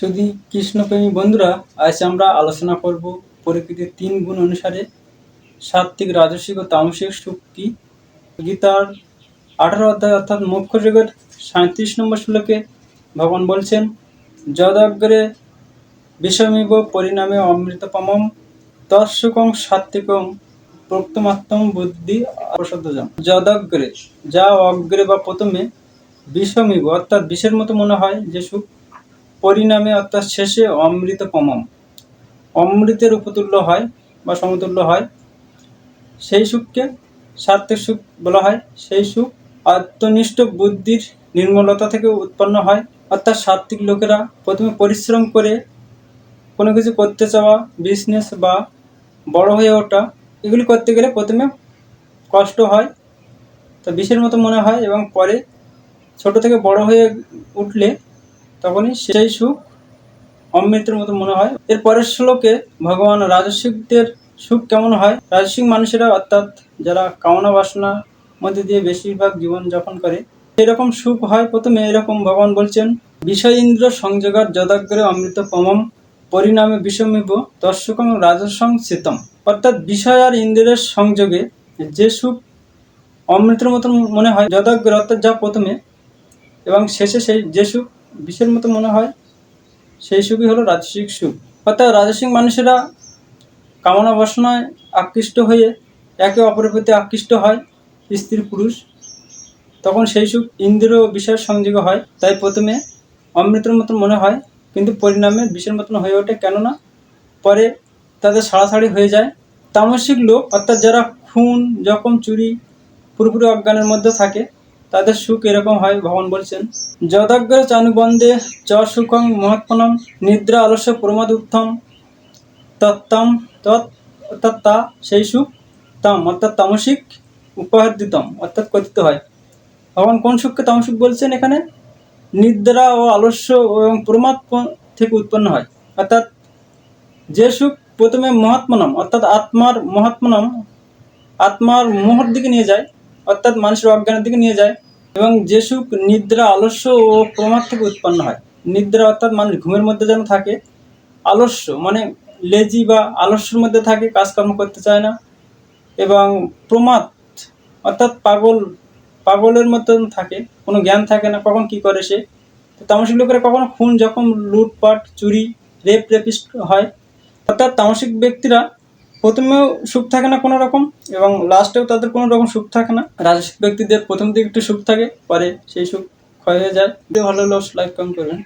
শুধু কৃষ্ণপ্রেমী বন্ধুরা, আজ আমরা আলোচনা করব প্রকৃতির তিন গুণ অনুসারে সাত্বিক রাজসিক ও তামসিক কি গীতার আঠারো অধ্যায় অর্থাৎ মুখ্য যুগের সাঁত্রিশ নম্বর শ্লোকে ভগবান বলছেন, যদগ্রে বিষমিব পরিণামে অমৃতপমম, তৎসুকং সাত্বিকং প্রক্তমাত্ম বুদ্ধি প্রসাদজম যদগ্রে, যা অগ্রে বা প্রথমে বিষমিব, অর্থাৎ বিষের মতো মনে হয় যে সুখ পরিণামে অর্থাৎ শেষে অমৃত পমম অমৃতের উপতুল্য হয় বা সমতুল্য হয়। সেই সুখকে সাত্ত্বিক সুখ বলা হয়। সেই সুখ আত্মনিষ্ঠ বুদ্ধির নির্মলতা থেকে উৎপন্ন হয়। অর্থাৎ সাত্ত্বিক লোকেরা প্রথমে পরিশ্রম করে কোনো কিছু করতে চাওয়া বিজনেস বা বড় হয়ে ওঠা, এগুলি করতে গেলে প্রথমে কষ্ট হয়। তো বিষের মতো মনে হয় এবং পরে ছোট থেকে বড় হয়ে উঠলে তখনই সেই সুখ অমৃতের মতো মনে হয়। এর পরের শ্লোকে ভগবান রাজস্বিকদের সুখ কেমন হয়? রাজস্বিক মানুষেরা অর্থাৎ যারা কামনা বাসনা মধ্যে দিয়ে বেশিরভাগ জীবন যাপন করে এরকম সুখ হয়। প্রথমে এরকম ভগবান বলছেন, বিষয় ইন্দ্র সংযোগার যদাগ্রে অমৃত পমম পরিণামে বিষমিব দর্শকম রাজসং শীতম অর্থাৎ বিষয় আর ইন্দ্রের সংযোগে যে সুখ অমৃতের মতন মনে হয়, যদাগ্র অর্থাৎ যা প্রথমে এবং শেষে সেই যে সুখ বিষের মতো মনে হয়। সেই সুখই হলো রাজসিক সুখ। অর্থাৎ রাজসিক মানুষেরা কামনা বাসনায় আকৃষ্ট হয়ে একে অপরের প্রতি আকৃষ্ট হয়, স্ত্রী, পুরুষ। তখন সেই সুখ ইন্দ্র ও বিষয়ের সংযোগে হয়। তাই প্রথমে অমৃতের মতন মনে হয়, কিন্তু পরিণামে বিষের মতন হয়ে ওঠে। কেননা পরে তাদের সাড়াসাড়ি হয়ে যায়। তামসিক লোক, অর্থাৎ যারা খুন, জখম, চুরি, পুরোপুরি অজ্ঞানের মধ্যে থাকে তাদের সুখ এরকম হয়, ভগবান বলছেন। যদাগ্র চানুবন্দে চ সুখং মহাত্মনম নিদ্রা আলস্য প্রমাদ উত্তম তত্তম, তৎ, অর্থাৎ তা, সেই সুখ, তাম, অর্থাৎ তামসিক উপহার দিতম অর্থাৎ কথিত হয়। ভগবান কোন সুখকে তামসিক বলছেন এখানে? নিদ্রা ও আলস্য এবং প্রমাদ থেকে উৎপন্ন হয়। অর্থাৎ যে সুখ প্রথমে মহাত্মনম অর্থাৎ আত্মার মহাত্মনম আত্মার মোহর দিকে নিয়ে যায় অর্থাৎ মানুষের অজ্ঞানের দিকে নিয়ে যায় এবং যে সুখ নিদ্রা, আলস্য ও প্রমাদ থেকে উৎপন্ন হয়। নিদ্রা অর্থাৎ মানুষ ঘুমের মধ্যে যেন থাকে, আলস্য মানে লেজি বা আলস্যর মধ্যে থাকে, কাজকর্ম করতে চায় না এবং প্রমাদ অর্থাৎ পাগল, পাগলের মতন থাকে, কোনো জ্ঞান থাকে না, কখন কি করে সে? তামসিক লোকেরা কখনো খুন যখন লুটপাট, চুরি, রেপ, রেপিস্ট হয়। অর্থাৎ তামসিক ব্যক্তিরা প্রথমেও সুখ থাকে না কোনো রকম এবং লাস্টেও তাদের কোনো রকম সুখ থাকে না। রাজস্বিক ব্যক্তিদের প্রথম দিকে একটু সুখ থাকে, পরে সেই সুখ ক্ষয় হয়ে যায়। ভালো লস লাইফ কম করবেন।